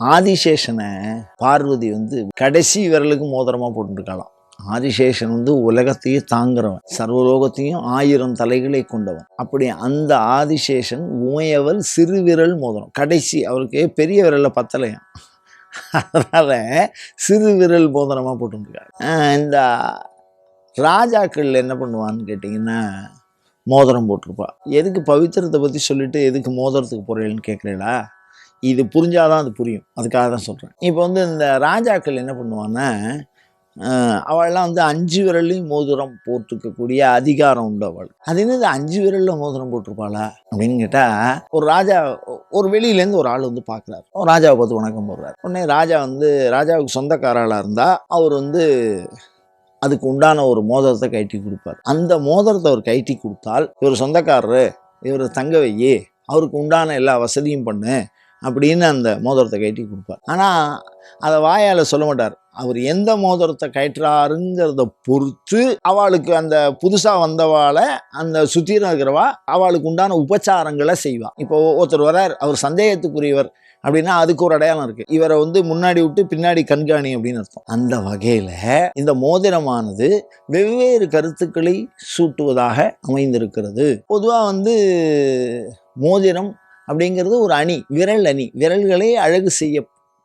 ஆதிசேஷனை பார்வதி வந்து கடைசி விரலுக்கு மோதிரமாக போட்டுருக்கலாம் ஆதிசேஷன் வந்து உலகத்தையே தாங்குறவன். சர்வலோகத்தையும் ஆயிரம் தலைகளை கொண்டவன். அப்படி அந்த ஆதிசேஷன் உமையவள் சிறு விரல் மோதிரம். கடைசி அவருக்கு பெரிய விரலில் பத்தலையாம். அதனால் சிறு விரல் மோதிரமாக போட்டுருக்காரு. இந்த ராஜாக்கள் என்ன பண்ணுவான்னு கேட்டிங்கன்னா மோதிரம் போட்டிருப்பா. எதுக்கு பவித்திரத்தை பற்றி சொல்லிட்டு எதுக்கு மோதிரத்துக்கு போகிறீங்கன்னு கேட்குறீங்களா இது புரிஞ்சாதான் அது புரியும். அதுக்காக தான் சொல்கிறேன் இப்போ வந்து இந்த ராஜாக்கள் என்ன பண்ணுவான்னா அவள்லாம் வந்து அஞ்சு விரல்லையும் மோதிரம் போட்டுக்கக்கூடிய அதிகாரம் உண்டு அவள். அது என்னது? அஞ்சு விரல்ல மோதிரம் போட்டிருப்பாளா? அப்படின்னு கேட்டால் ஒரு ராஜா ஒரு வெளியிலேருந்து ஒரு ஆள் வந்து பார்க்குறாரு ராஜாவை பார்த்து வணக்கம் போடுறாரு. உடனே ராஜா வந்து ராஜாவுக்கு சொந்தக்காராளாக இருந்தால் அவர் வந்து அதுக்கு உண்டான ஒரு மோதிரத்தை கைட்டி கொடுப்பார். அந்த மோதிரத்தை அவர் கைட்டி கொடுத்தால் இவர் சொந்தக்காரரு இவர் தங்க வையே அவருக்கு உண்டான எல்லா வசதியும் பண்ணு அப்படின்னு அந்த மோதிரத்தை கட்டி கொடுப்பார். ஆனால் அதை வாயால் சொல்ல மாட்டார். அவர் எந்த மோதிரத்தை கயற்றுறாருங்கிறத பொறுத்து அவளுக்கு அந்த புதுசாக வந்தவாளை அந்த சுத்திரம் இருக்கிறவா அவளுக்கு உண்டான உபச்சாரங்களை செய்வாள் இப்போ ஒருத்தர் வரார் அவர் சந்தேகத்துக்குரியவர் அப்படின்னா அதுக்கு ஒரு அடையாளம் இருக்குது இவரை வந்து முன்னாடி விட்டு பின்னாடி கண்காணி அப்படின்னு அர்த்தம். அந்த வகையில் இந்த மோதிரமானது வெவ்வேறு கருத்துக்களை சூட்டுவதாக அமைந்திருக்கிறது. பொதுவாக வந்து மோதிரம் அப்படிங்கிறது ஒரு அணி விரல் அணி. விரல்களே அழகு செய்ய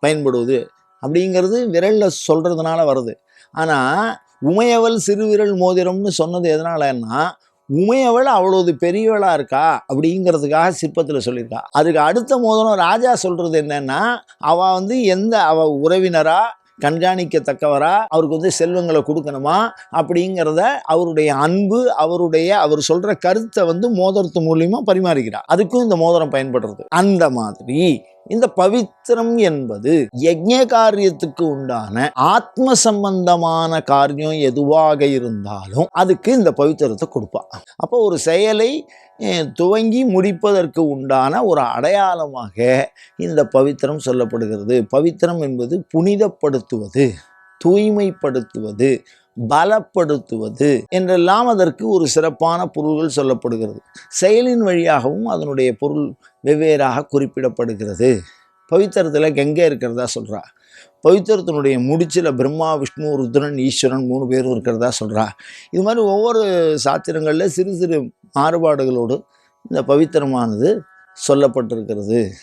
பயன்படுவது அப்படிங்கிறது விரலில் சொல்கிறதுனால வருது. ஆனால் உமையவள் சிறுவிரல் மோதிரம்னு சொன்னது எதனாலன்னா உமையவள் அவ்வளவு பெரியவளாக இருக்கா அப்படிங்கிறதுக்காக சிற்பத்தில் சொல்லியிருக்கா. அதுக்கு அடுத்த மோதிரம் ராஜா சொல்கிறது என்னன்னா அவள் வந்து எந்த அவள் உறவினரா கண்காணிக்கத்தக்கவரா? அவருக்கு வந்து செல்வங்களை கொடுக்கணுமா? அப்படிங்கிறத அவருடைய அன்பு அவருடைய அவர் சொல்ற கருத்தை வந்து மோதிரத்து மூலியமா பரிமாறிக்கிறார். அதுக்கும் இந்த மோதிரம் பயன்படுறது. அந்த மாதிரி இந்த பவித்திரம் என்பது யஜ்ய காரியத்துக்கு உண்டான ஆத்ம சம்பந்தமான காரியம் எதுவாக இருந்தாலும் அதுக்கு இந்த பவித்திரத்தை கொடுப்பா. அப்போ ஒரு செயலை துவங்கி முடிப்பதற்கு உண்டான ஒரு அடையாளமாக இந்த பவித்திரம் சொல்லப்படுகிறது. பவித்திரம் என்பது புனிதப்படுத்துவது தூய்மைப்படுத்துவது பலப்படுத்துவது என்றெல்லாம் அதற்கு ஒரு சிறப்பான பொருள்கள் சொல்லப்படுகிறது. செயலின் வழியாகவும் அதனுடைய பொருள் வெவ்வேறாக குறிப்பிடப்படுகிறது. பவித்திரத்தில் கங்கை இருக்கிறதா சொல்கிறா பவித்திரத்தினுடைய முடிச்சில் பிரம்மா விஷ்ணு ருத்ரன் ஈஸ்வரன் மூணு பேரும் இருக்கிறதா சொல்கிறா இது மாதிரி ஒவ்வொரு சாத்திரங்களில் சிறு சிறு மாறுபாடுகளோடு இந்த பவித்திரமானது சொல்லப்பட்டிருக்கிறது.